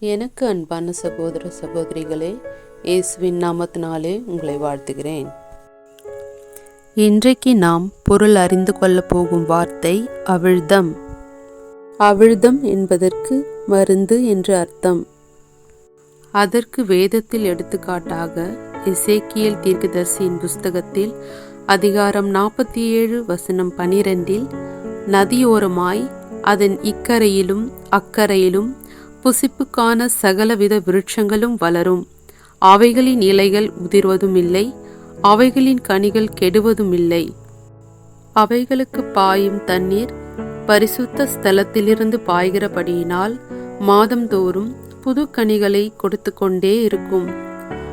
எனக்கு அன்பான சகோதர சகோதரிகளே இயேசுவின் நாமத்தினாலே உங்களை வாழ்த்துகிறேன். இன்றைக்கு நாம் பொருள் அறிந்து கொள்ளப் போகும் வார்த்தை அவிழ்தம். அவிழ்தம் என்பதற்கு மருந்து என்று அர்த்தம். அதற்கு வேதத்தில் எடுத்துக்காட்டாக இசேக்கியல் தீர்க்கதர்சியின் புஸ்தகத்தில் அதிகாரம் நாற்பத்தி ஏழு வசனம் பனிரெண்டில் நதியோரமாய் அதன் இக்கரையிலும் அக்கரையிலும் புசிப்புக்கான சகலவித விருட்சங்களும் வளரும். அவைகளின் இலைகள் உதிர்வதும் இல்லை அவைகளின் கனிகள் கெடுவதும் இல்லை அவைகளுக்கு பாயும் தண்ணீர் பரிசுத்த ஸ்தலத்திலிருந்து பாய்கிறபடியினால் மாதந்தோறும் புது கனிகளை கொடுத்து கொண்டே இருக்கும்.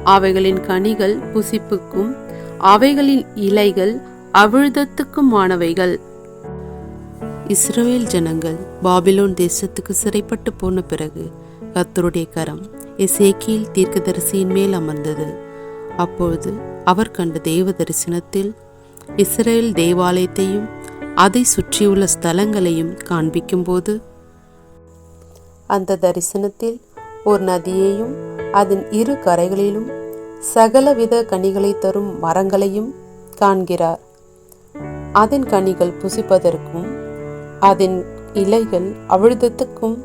அவைகளின் கனிகள் புசிப்புக்கும் அவைகளின் இலைகள் அவிழ்தத்துக்குமானவைகள். இஸ்ரவேல் ஜனங்கள் பாபிலோன் தேசத்துக்கு சிறைப்பட்டு போன பிறகு கத்தருடைய கரம் எசேக்கியில் தீர்க்கதரிசியின் மேல் அமர்ந்தது. அப்பொழுது அவர் கண்ட தெய்வ தரிசனத்தில் இஸ்ரேல் தேவாலயத்தையும் அதை சுற்றியுள்ள ஸ்தலங்களையும் காண்பிக்கும்போது அந்த தரிசனத்தில் ஒரு நதியையும் அதன் இரு கரைகளிலும் சகலவித கனிகளை தரும் மரங்களையும் காண்கிறார். அதன் கனிகள் புசிப்பதற்கும் அதன் இலைகள் அவிழ்தத்துக்கும்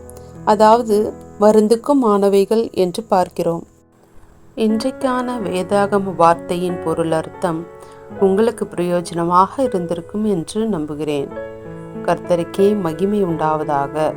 அதாவது மருந்துக்கும் ஆனவைகள் என்று பார்க்கிறோம். இன்றைக்கான வேதாகம வார்த்தையின் பொருள் அர்த்தம் உங்களுக்கு பிரயோஜனமாக இருந்திருக்கும் என்று நம்புகிறேன். கர்த்தருக்கே மகிமை உண்டாவதாக.